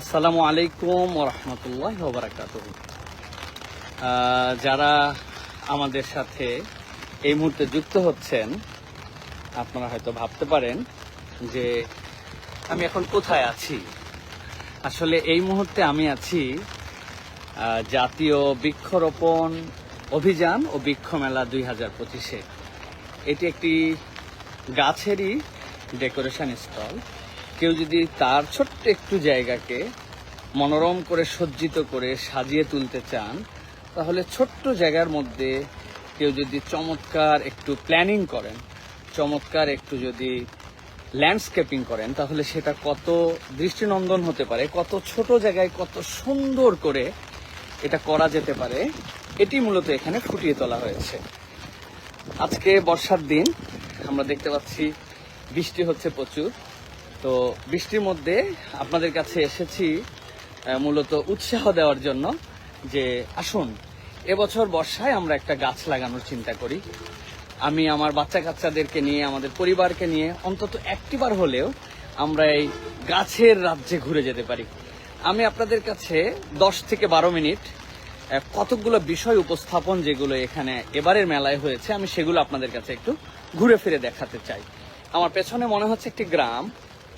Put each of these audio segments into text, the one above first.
আসসালামু আলাইকুম রহমতুল্লাহ বারাকাত যারা আমাদের সাথে এই মুহূর্তে যুক্ত হচ্ছেন, আপনারা হয়তো ভাবতে পারেন যে আমি এখন কোথায় আছি? আসলে এই মুহূর্তে আমি আছি জাতীয় বৃক্ষরোপণ অভিযান ও বৃক্ষ মেলা দুই হাজার পঁচিশে। এটি একটি গাছেরই ডেকোরেশন স্টল। কেউ যদি তার ছোট্ট একটু জায়গাকে মনোরম করে, সজ্জিত করে সাজিয়ে তুলতে চান, তাহলে ছোট্ট জায়গার মধ্যে কেউ যদি চমৎকার একটু প্ল্যানিং করেন, চমৎকার একটু যদি ল্যান্ডস্কেপিং করেন, তাহলে সেটা কত দৃষ্টিনন্দন হতে পারে, কত ছোট জায়গায় কত সুন্দর করে এটা করা যেতে পারে, এটি মূলত এখানে ফুটিয়ে তোলা হয়েছে। আজকে বর্ষার দিন, আমরা দেখতে পাচ্ছি বৃষ্টি হচ্ছে প্রচুর। তো বৃষ্টির মধ্যে আপনাদের কাছে এসেছি মূলত উৎসাহ দেওয়ার জন্য যে আসুন, এবছর বর্ষায় আমরা একটা গাছ লাগানোর চিন্তা করি। আমি আমার বাচ্চা কাচ্চাদেরকে নিয়ে, আমাদের পরিবারকে নিয়ে অন্তত একটিবার হলেও আমরা এই গাছের রাজ্যে ঘুরে যেতে পারি। আমি আপনাদের কাছে দশ থেকে বারো মিনিট কতকগুলো বিষয় উপস্থাপন যেগুলো এখানে এবারের মেলায় হয়েছে, আমি সেগুলো আপনাদের কাছে একটু ঘুরে ফিরে দেখাতে চাই। আমার পেছনে মনে হচ্ছে একটি গ্রাম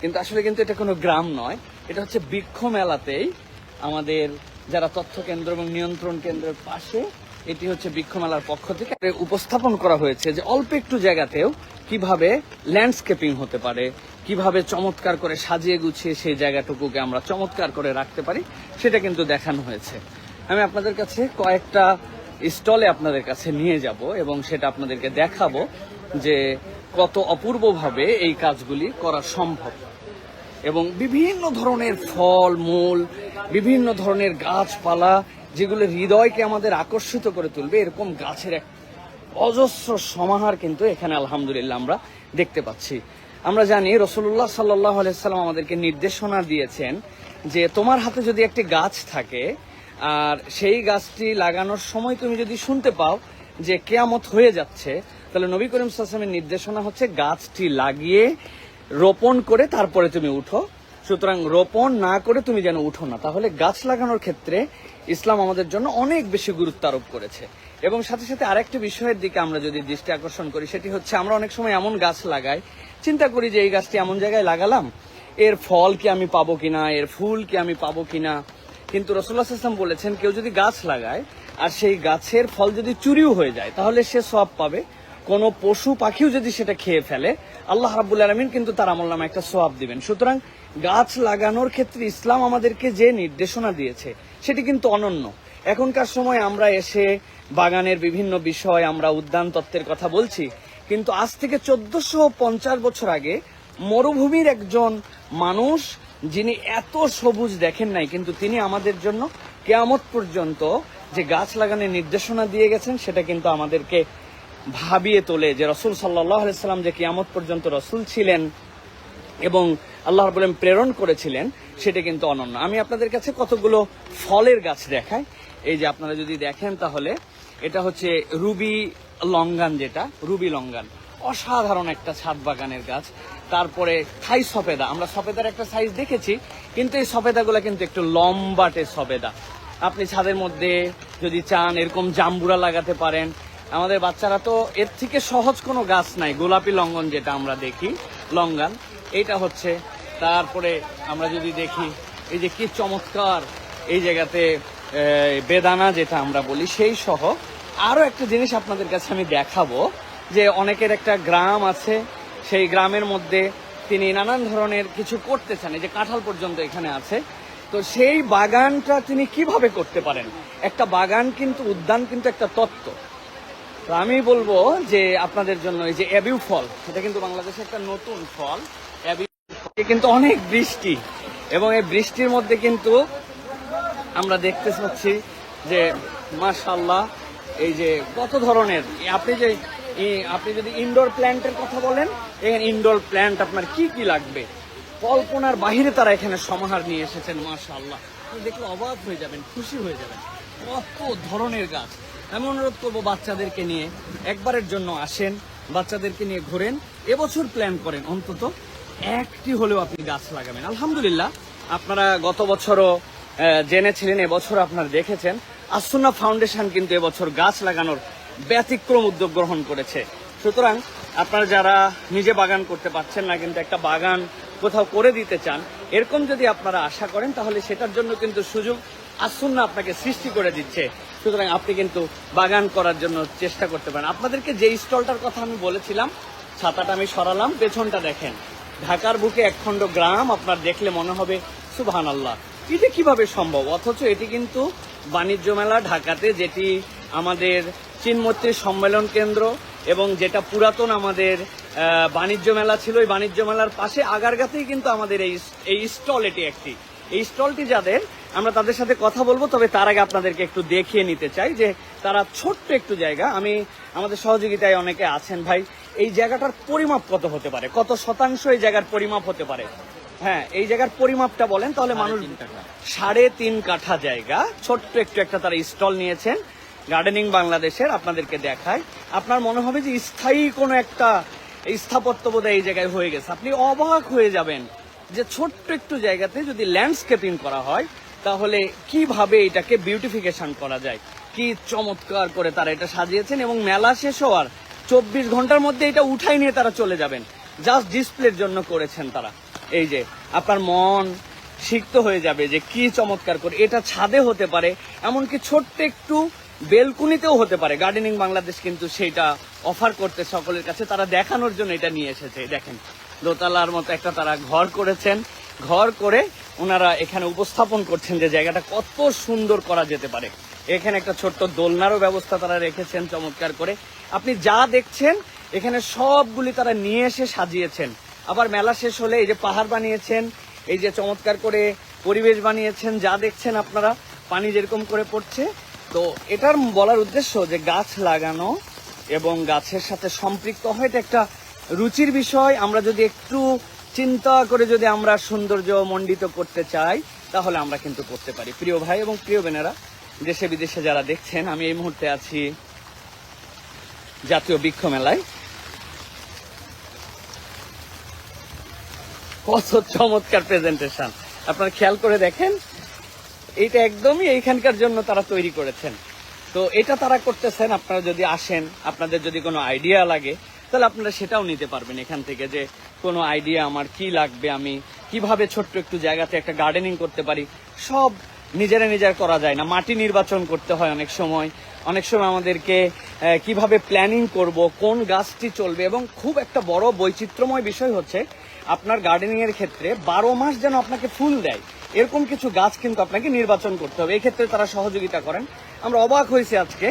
কিন্তু আসলে কিন্তু এটা কোনো গ্রাম নয়। এটা হচ্ছে বৃক্ষ মেলাতেই আমাদের যারা তথ্য কেন্দ্র এবং নিয়ন্ত্রণ কেন্দ্রের পাশে, এটি হচ্ছে বৃক্ষ মেলার পক্ষ থেকে উপস্থাপন করা হয়েছে যে অল্প একটু জায়গাতেও কীভাবে ল্যান্ডস্কেপিং হতে পারে, কীভাবে চমৎকার করে সাজিয়ে গুছিয়ে সেই জায়গাটুকুকে আমরা চমৎকার করে রাখতে পারি, সেটা কিন্তু দেখানো হয়েছে। আমি আপনাদের কাছে কয়েকটা স্টলে আপনাদের কাছে নিয়ে যাব এবং সেটা আপনাদেরকে দেখাবো যে কত অপূর্বভাবে এই কাজগুলি করা সম্ভব। এবং বিভিন্ন ধরনের ফল, মূল, বিভিন্ন ধরনের গাছপালা, যেগুলো হৃদয়কে আমাদের আকর্ষিত করে তুলবে, এরকম গাছের এক অজস্র সমাহার কিন্তু এখানে আলহামদুলিল্লাহ আমরা দেখতে পাচ্ছি। আমরা জানি রসুল্লাহ সাল্লাহ আলাইসাল্লাম আমাদেরকে নির্দেশনা দিয়েছেন যে তোমার হাতে যদি একটি গাছ থাকে, আর সেই গাছটি লাগানোর সময় তুমি যদি শুনতে পাও যে কেয়ামত হয়ে যাচ্ছে, তাহলে নবী করিম সাল্লামের নির্দেশনা হচ্ছে গাছটি লাগিয়ে রোপণ করে তারপরে তুমি উঠো। সুতরাং রোপণ না করে তুমি যেন উঠো না। তাহলে গাছ লাগানোর ক্ষেত্রে ইসলাম আমাদের জন্য অনেক বেশি গুরুত্ব আরোপ করেছে। এবং সাথে সাথে আরেকটি বিষয়ের দিকে আমরা যদি দৃষ্টি আকর্ষণ করি, সেটি হচ্ছে আমরা অনেক সময় এমন গাছ লাগাই। চিন্তা করি যে এই গাছটি এমন জায়গায় লাগালাম, এর ফল কি আমি পাবো কিনা, এর ফুল কি আমি পাবো কিনা। কিন্তু রসুল্লাহ ইসলাম বলেছেন, কেউ যদি গাছ লাগায় আর সেই গাছের ফল যদি চুরিও হয়ে যায়, তাহলে সে সব পাবে। কোনো পশু পাখিও যদি সেটা খেয়ে ফেলে, আল্লাহ রাব্বুল আলমিন কিন্তু তার আমল নামে একটা সোয়াব দিবেন। সুতরাং গাছ লাগানোর ক্ষেত্রে ইসলাম আমাদেরকে যে নির্দেশনা দিয়েছে, সেটি কিন্তু অনন্য। এখনকার সময় আমরা এসে বাগানের বিভিন্ন বিষয়, আমরা উদ্যান তত্ত্বের কথা বলছি, কিন্তু আজ থেকে চোদ্দশো পঞ্চাশ বছর আগে মরুভূমির একজন মানুষ, যিনি এত সবুজ দেখেন নাই, কিন্তু তিনি আমাদের জন্য কেয়ামত পর্যন্ত যে গাছ লাগানোর নির্দেশনা দিয়ে গেছেন, সেটা কিন্তু আমাদেরকে ভাবিয়ে তোলে যে রসুল সাল্লাম যে কিয়ামত পর্যন্ত রসুল ছিলেন এবং আল্লাহ বলেন প্রেরণ করেছিলেন, সেটা কিন্তু অনন্য। আমি আপনাদের কাছে কতগুলো ফলের গাছ দেখাই। এই যে আপনারা যদি দেখেন তাহলে, এটা হচ্ছে রুবি লঙ্গান যেটা, রুবি লঙ্গান। অসাধারণ একটা ছাদ বাগানের গাছ। তারপরে থাই সফেদা। আমরা সফেদার একটা সাইজ দেখেছি, কিন্তু এই সফেদাগুলো কিন্তু একটু লম্বাটে সফেদা। আপনি ছাদের মধ্যে যদি চান এরকম জাম্বুরা লাগাতে পারেন আমাদের বাচ্চারা তো এর থেকে সহজ কোনো গাছ নাই, গোলাপি লঙ্গন যেটা আমরা দেখি, লঙ্গান। এইটা হচ্ছে। তারপরে আমরা যদি দেখি, এই যে কি চমৎকার এই জায়গাতে বেদানা যেটা আমরা বলি, সেই সহ আরও একটা জিনিস আপনাদের কাছে আমি দেখাবো, যে অনেকের একটা গ্রাম আছে, সেই গ্রামের মধ্যে তিনি নানান ধরনের কিছু করতে চান, এই যে কাঁঠাল পর্যন্ত এখানে আছে। তো সেই বাগানটা তিনি কীভাবে করতে পারেন? একটা বাগান কিন্তু উদ্যান কিন্তু একটা তত্ত্ব। তো আমি বলব যে আপনাদের জন্য এই যে অ্যাবিউ ফল, এটা কিন্তু বাংলাদেশে একটা নতুন ফল। কিন্তু অনেক বৃষ্টি এবং এই বৃষ্টির মধ্যে কিন্তু আমরা দেখতে পাচ্ছি যে মাশাল্লাহ এই যে কত ধরনের, আপনি যে আপনি যদি ইনডোর প্ল্যান্টের কথা বলেন, এখানে ইনডোর প্ল্যান্ট আপনার কি কি লাগবে? কল্পনার বাহিরে তারা এখানে সমাহার নিয়ে এসেছেন মাশাল্লাহ দেখলে অবাক হয়ে যাবেন, খুশি হয়ে যাবেন। কত ধরনের গাছ। আমি অনুরোধ করব বাচ্চাদেরকে নিয়ে একবারের জন্য আসেন, বাচ্চাদেরকে নিয়ে ঘোরেন। এবছর প্ল্যান করেন অন্তত একটি হলেও আপনি গাছ লাগাবেন। আলহামদুলিল্লাহ, আপনারা গত বছরও জেনেছিলেন, এবছর আপনারা দেখেছেন আসুনা ফাউন্ডেশন কিন্তু এবছর গাছ লাগানোর ব্যতিক্রম উদ্যোগ গ্রহণ করেছে। সুতরাং আপনারা যারা নিজে বাগান করতে পারছেন না, কিন্তু একটা বাগান কোথাও করে দিতে চান, এরকম যদি আপনারা আশা করেন, তাহলে সেটার জন্য কিন্তু সুযোগ আসুন্না আপনাকে সৃষ্টি করে দিচ্ছে। সুতরাং আপনি কিন্তু বাগান করার জন্য চেষ্টা করতে পারেন। আপনাদেরকে যে স্টলটার কথা আমি বলেছিলাম, ছাতাটা আমি সরালাম, পেছনটা দেখেন। ঢাকার বুকে একখণ্ড গ্রাম, আপনার দেখলে মনে হবে সুবহান আল্লাহ এটা কীভাবে সম্ভব? অথচ এটি কিন্তু বাণিজ্য মেলা, ঢাকাতে যেটি আমাদের চিনমৈত্রী সম্মেলন কেন্দ্র এবং যেটা পুরাতন আমাদের বাণিজ্য মেলা ছিল। এই বাণিজ্য মেলার পাশে আগারগাতেই কিন্তু আমাদের এই এই স্টল এটি একটি। এই স্টলটি যাদের আমরা তাদের সাথে কথা বলব তবে তার আগে আপনাদেরকে একটু দেখিয়ে নিতে চাই যে তারা ছোট্ট একটু জায়গা। আমি আমাদের সহযোগিতায় অনেকে আছেন ভাই। এই জায়গাটার পরিমাপ কত হতে পারে? কত শতাংশ এই জায়গার পরিমাপ হতে পারে? হ্যাঁ এই জায়গার পরিমাপটা বলেন তাহলে মানুষ সাড়ে তিন কাঠা জায়গা। ছোট্ট একটু একটা তারা স্টল নিয়েছেন। গার্ডেনিং বাংলাদেশের আপনাদেরকে দেখায়। আপনার মনে হবে যে স্থায়ী কোনো একটা স্থাপত্য বোধহয় এই জায়গায় হয়ে গেছে। আপনি অবাক হয়ে যাবেন যে ছোট্ট একটু জায়গাতে যদি ল্যান্ডস্কেপিং করা হয়, তাহলে কীভাবে এটাকে বিউটিফিকেশন করা যায়? কি চমৎকার করে তারা এটা সাজিয়েছেন এবং মেলা শেষ হওয়ার চব্বিশ ঘণ্টার মধ্যে এটা উঠাই নিয়ে তারা চলে যাবেন। জাস্ট ডিসপ্লের জন্য করেছেন তারা। এই যে, আপনার মন সিক্ত হয়ে যাবে যে কি চমৎকার করে, এটা ছাদে হতে পারে, এমনকি ছোট্ট একটু বেলকুনিতেও হতে পারে। গার্ডেনিং বাংলাদেশ কিন্তু সেটা অফার করতে সকলের কাছে, তারা দেখানোর জন্য এটা নিয়ে এসেছে। দেখেন, দোতলার মতো একটা তারা ঘর করেছেন। ঘর করে ওনারা এখানে উপস্থাপন করছেন যে জায়গাটা কত সুন্দর করা যেতে পারে। এখানে একটা ছোট্ট দোলনারও ব্যবস্থা তারা রেখেছেন চমৎকার করে। আপনি যা দেখছেন, এখানে সবগুলি তারা নিয়ে এসে সাজিয়েছেন। আবার মেলা শেষ হলে এই যে পাহাড় বানিয়েছেন, এই যে চমৎকার করে পরিবেশ বানিয়েছেন, যা দেখছেন আপনারা, পানি যেরকম করে পড়ছে। তো এটার বলার উদ্দেশ্য যে গাছ লাগানো এবং গাছের সাথে সম্পৃক্ত হয় এটা একটা রুচির বিষয়। আমরা যদি একটু চিন্তা করে যদি আমরা সৌন্দর্য মণ্ডিত করতে চাই, তাহলে আমরা কিন্তু করতে পারি। প্রিয় ভাই এবং প্রিয় বোনেরা, দেশে বিদেশে যারা দেখছেন, আমি এই মুহূর্তে আছি জাতীয় বৃক্ষ মেলায়। কত চমৎকার প্রেজেন্টেশন আপনারা খেয়াল করে দেখেন, এইটা একদমই এইখানকার জন্য তারা তৈরি করেছেন। তো এটা তারা করতেছেন, আপনারা যদি আসেন, আপনাদের যদি কোনো আইডিয়া লাগে, তাহলে আপনারা সেটাও নিতে পারবেন এখান থেকে যে কোনো আইডিয়া আমার কি লাগবে, আমি কীভাবে ছোট্ট একটু জায়গাতে একটা গার্ডেনিং করতে পারি। সব নিজেরা নিজের করা যায় না। মাটি নির্বাচন করতে হয় অনেক সময়। অনেক সময় আমাদেরকে কীভাবে প্ল্যানিং করব, কোন গাছটি চলবে এবং খুব একটা বড় বৈচিত্র্যময় বিষয় হচ্ছে আপনার গার্ডেনিং এর ক্ষেত্রে বারো মাস যেন আপনাকে ফুল দেয়, এরকম কিছু গাছ কিন্তু আপনাকে নির্বাচন করতে হবে। এই ক্ষেত্রে তারা সহযোগিতা করেন। আমরা অবাক হয়েছি আজকে।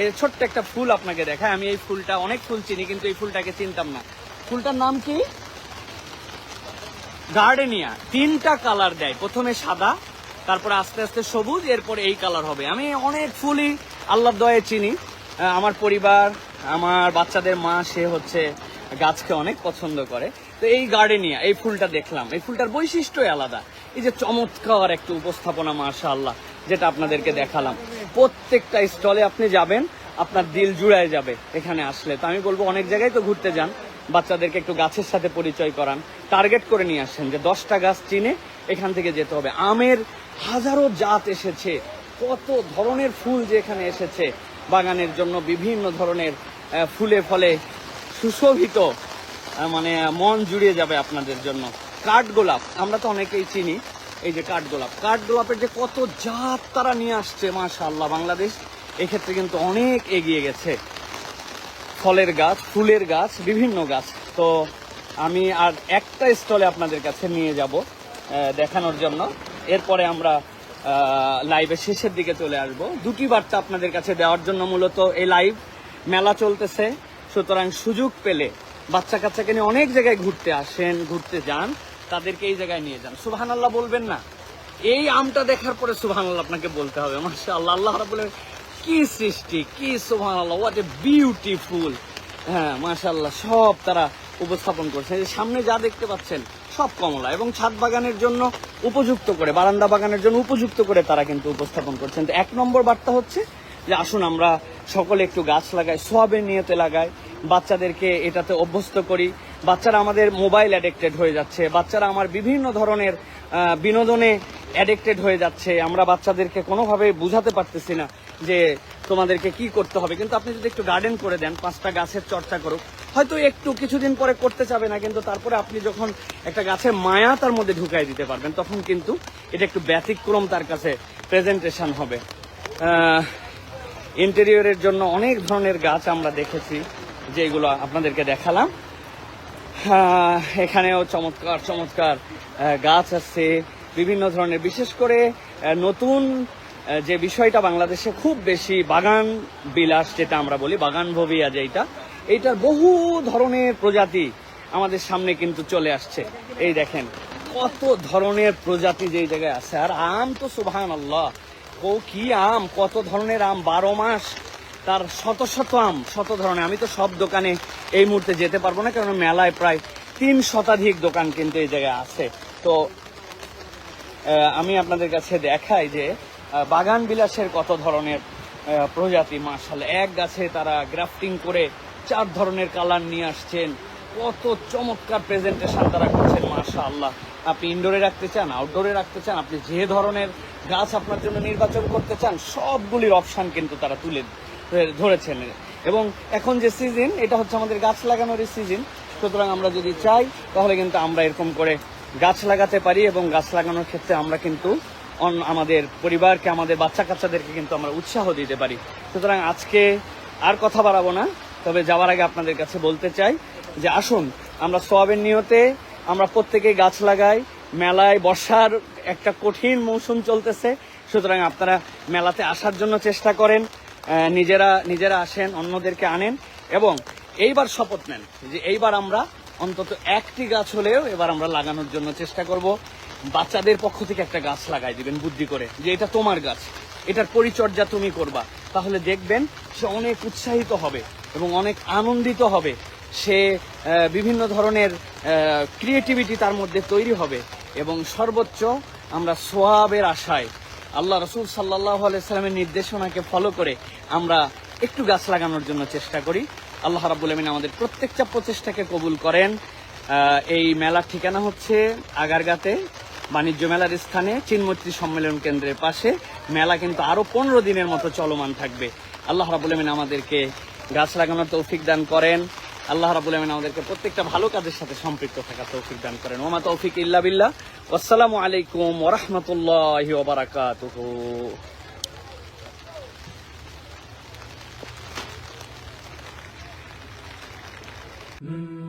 এই ছোট্ট একটা ফুল আপনাকে দেখায়। আমি এই ফুলটা, অনেক ফুল চিনি, কিন্তু এই ফুলটাকে চিনতাম না। ফুলটার নাম কি? গার্ডেনিয়া তিনটা কালার দেয়। প্রথমে সাদা, তারপরে আস্তে আস্তে সবুজ, এরপরে এই কালার হবে। আমি অনেক ফুলই আল্লাহর দয়ে চিনি। আমার পরিবার, আমার বাচ্চাদের মা, সে হচ্ছে গাছকে অনেক পছন্দ করে। তো এই গার্ডেনিয়া, এই ফুলটা দেখলাম। এই ফুলটার বৈশিষ্ট্যই আলাদা। এই যে চমৎকার একটা উপস্থাপনা মাশা আল্লাহ যেটা আপনাদেরকে দেখালাম। প্রত্যেকটা স্টলে আপনি যাবেন, আপনার দিল জুড়ায় যাবে এখানে আসলে। তো আমি বলব, অনেক জায়গায় তো ঘুরতে যান, বাচ্চাদেরকে একটু গাছের সাথে পরিচয় করান। টার্গেট করে নিয়ে আসেন যে দশটা গাছ চিনে এখান থেকে যেতে হবে। আমের হাজারো জাত এসেছে। কত ধরনের ফুল যে এখানে এসেছে। বাগানের জন্য বিভিন্ন ধরনের ফুলে ফলে সুশোভিত মানে মন জুড়িয়ে যাবে আপনাদের জন্য। কাঠগোলাপ আমরা তো অনেকেই চিনি, এই যে কাঠগোলাপ কাঠগোলাপের যে কত জাত তারা নিয়ে আসছে, মাশাআল্লাহ, বাংলাদেশ। এক্ষেত্রে কিন্তু অনেক এগিয়ে গেছে। ফলের গাছ, ফুলের গাছ, বিভিন্ন গাছ। তো আমি আর একটা স্টলে আপনাদের কাছে নিয়ে যাব দেখানোর জন্য। এরপরে আমরা লাইভের শেষের দিকে চলে আসব। দুটি বার্তা আপনাদের কাছে দেওয়ার জন্য মূলত এই লাইভ মেলা চলতেছে। সুতরাং সুযোগ পেলে বাচ্চা কাচ্চাকে নিয়ে অনেক জায়গায় ঘুরতে আসেন, ঘুরতে যান, তাদেরকে এই জায়গায় নিয়ে যান। সুবাহান আল্লাহ বলবেন না। এই আমটা দেখার পরে সুবহান আল্লাহ আপনাকে বলতে হবে মাসা আল্লাহ আল্লাহ রাবুল কি সৃষ্টি, কি সুবহান আল্লাহ হোয়াট এ বিউটিফুল হ্যাঁ মাশাল্লাহ সব তারা উপস্থাপন করছে যে সামনে যা দেখতে পাচ্ছেন, সব কমলা এবং ছাদ বাগানের জন্য উপযুক্ত করে, বারান্দা বাগানের জন্য উপযুক্ত করে তারা কিন্তু উপস্থাপন করছেন। এক নম্বর বার্তা হচ্ছে যে, আসুন আমরা সকলে একটু গাছ লাগায় সোয়াবের নিয়তে লাগায়। বাচ্চাদেরকে এটাতে অভ্যস্ত করি। বাচ্চারা আমাদের মোবাইল অ্যাডিক্টেড হয়ে যাচ্ছে। বাচ্চারা আমার বিভিন্ন ধরনের বিনোদনে অ্যাডিক্টেড হয়ে যাচ্ছে। আমরা বাচ্চাদেরকে কোনোভাবে বুঝাতে পারতেছি না যে তোমাদেরকে কি করতে হবে। কিন্তু আপনি যদি একটু গার্ডেন করে দেন, পাঁচটা গাছের চর্চা করুক, হয়তো একটু কিছুদিন পরে করতে চাবে না, কিন্তু তারপরে আপনি যখন একটা গাছের মায়া তার মধ্যে ঢুকাই দিতে পারবেন, তখন কিন্তু এটা একটু ব্যতিক্রম তার কাছে প্রেজেন্টেশন হবে। ইন্টেরিয়রের জন্য অনেক ধরনের গাছ আমরা দেখেছি যেগুলো আপনাদেরকে দেখালাম। হ্যাঁ, এখানেও চমৎকার চমৎকার গাছ আছে বিভিন্ন ধরনের বিশেষ করে নতুন যে বিষয়টা বাংলাদেশে খুব বেশি বাগান বিলাস যেটা আমরা বলি বাগান ভবিয়া যেটা এইটার বহু ধরনের প্রজাতি আমাদের সামনে কিন্তু চলে আসছে। এই দেখেন কত ধরনের প্রজাতি যেই জায়গায় আছে। আর আম তো সুবহান আল্লাহ ও কি আম, কত ধরনের আম, বারো মাস, তার শত শত আম, শত ধরনের। আমি তো সব দোকানে এই মুহূর্তে যেতে পারব না কারণ মেলায় প্রায় তিন শতাধিক দোকান কিন্তু এই জায়গায় আছে। তো আমি আপনাদের কাছে দেখাই যে বাগান বিলাসের কত ধরনের প্রজাতি মার্শাল এক গাছে তারা গ্রাফটিং করে চার ধরনের কালার নিয়ে আসছেন। কত চমৎকার প্রেজেন্টেশন তারা করছেন মার্শাল আল্লাহ আপনি ইনডোরে রাখতে চান আউটডোরে রাখতে চান, আপনি যে ধরনের গাছ আপনার জন্য নির্বাচন করতে চান, সবগুলির অপশান কিন্তু তারা তুলে ধরে- ধরেছেন। এবং এখন যে সিজন এটা হচ্ছে আমাদের গাছ লাগানোর সিজন সুতরাং আমরা যদি চাই, তাহলে কিন্তু আমরা এরকম করে গাছ লাগাতে পারি এবং গাছ লাগানোর ক্ষেত্রে আমরা কিন্তু আমাদের পরিবারকে, আমাদের বাচ্চা কাচ্চাদেরকে কিন্তু আমরা উৎসাহ দিতে পারি। সুতরাং আজকে আর কথা বাড়াবো না, তবে যাওয়ার আগে আপনাদের কাছে বলতে চাই যে আসুন, আমরা সোয়াবের নিয়তে আমরা প্রত্যেকে গাছ লাগাই, মেলায় বর্ষার একটা কঠিন মৌসুম চলতেছে। সুতরাং আপনারা মেলাতে আসার জন্য চেষ্টা করেন নিজেরা নিজেরা আসেন, অন্যদেরকে আনেন এবং এইবার শপথ নেন যে এইবার আমরা অন্তত একটি গাছ হলেও এবার আমরা লাগানোর জন্য চেষ্টা করব। বাচ্চাদের পক্ষ থেকে একটা গাছ লাগাই দিবেন বুদ্ধি করে যে এটা তোমার গাছ, এটার পরিচর্যা তুমি করবা। তাহলে দেখবেন সে অনেক উৎসাহিত হবে এবং অনেক আনন্দিত হবে। সে বিভিন্ন ধরনের ক্রিয়েটিভিটি তার মধ্যে তৈরি হবে এবং সর্বোচ্চ আমরা সোয়াবের আশায়, আল্লাহ রসুল সাল্লাহ আলাইসালামের নির্দেশনাকে ফলো করে আমরা একটু গাছ লাগানোর জন্য চেষ্টা করি। আল্লাহ রাবুল আমিন আমাদের প্রত্যেকটা প্রচেষ্টাকে কবুল করেন। এই মেলার ঠিকানা হচ্ছে আগারগাতে, বাণিজ্য মেলার স্থানে, চিনমৈত্রী সম্মেলন কেন্দ্রের পাশে। মেলা কিন্তু আরও পনেরো দিনের মতো চলমান থাকবে। আল্লাহ রাবুল আমাদেরকে গাছ লাগানোর তৌফিক দান করেন। আল্লাহ রাবুল আলমিন আমাদেরকে প্রত্যেকটা ভালো কাজের সাথে সম্পৃক্ত থাকা তৌফিক দান করেন। ওমা তৌফিক ইল্লা বিল্লাহ। আসসালামু আলাইকুম ওরহমতুল্লাহ ওবরাকাতুহু Mm.